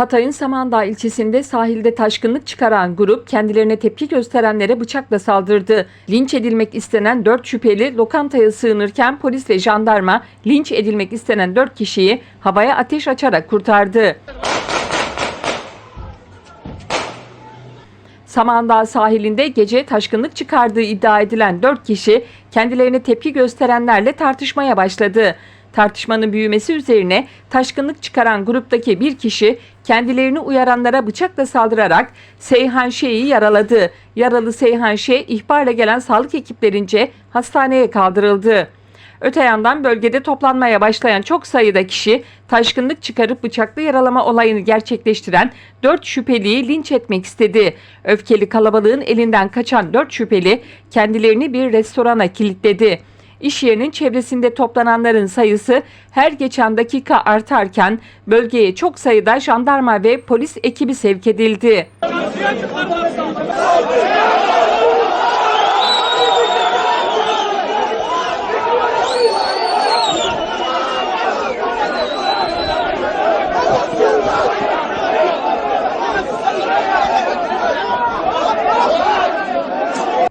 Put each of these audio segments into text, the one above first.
Hatay'ın Samandağ ilçesinde sahilde taşkınlık çıkaran grup kendilerine tepki gösterenlere bıçakla saldırdı. Linç edilmek istenen 4 şüpheli lokantaya sığınırken polis ve jandarma linç edilmek istenen 4 kişiyi havaya ateş açarak kurtardı. Samandağ sahilinde gece taşkınlık çıkardığı iddia edilen 4 kişi kendilerine tepki gösterenlerle tartışmaya başladı. Tartışmanın büyümesi üzerine taşkınlık çıkaran gruptaki bir kişi kendilerini uyaranlara bıçakla saldırarak Seyhan Şey'i yaraladı. Yaralı Seyhan Şey ihbarla gelen sağlık ekiplerince hastaneye kaldırıldı. Öte yandan bölgede toplanmaya başlayan çok sayıda kişi taşkınlık çıkarıp bıçaklı yaralama olayını gerçekleştiren 4 şüpheliyi linç etmek istedi. Öfkeli kalabalığın elinden kaçan 4 şüpheli kendilerini bir restorana kilitledi. İş yerinin çevresinde toplananların sayısı her geçen dakika artarken bölgeye çok sayıda jandarma ve polis ekibi sevk edildi.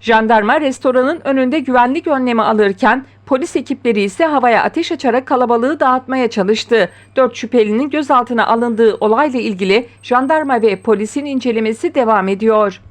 Jandarma restoranın önünde güvenlik önlemi alırken polis ekipleri ise havaya ateş açarak kalabalığı dağıtmaya çalıştı. Dört şüphelinin gözaltına alındığı olayla ilgili jandarma ve polisin incelemesi devam ediyor.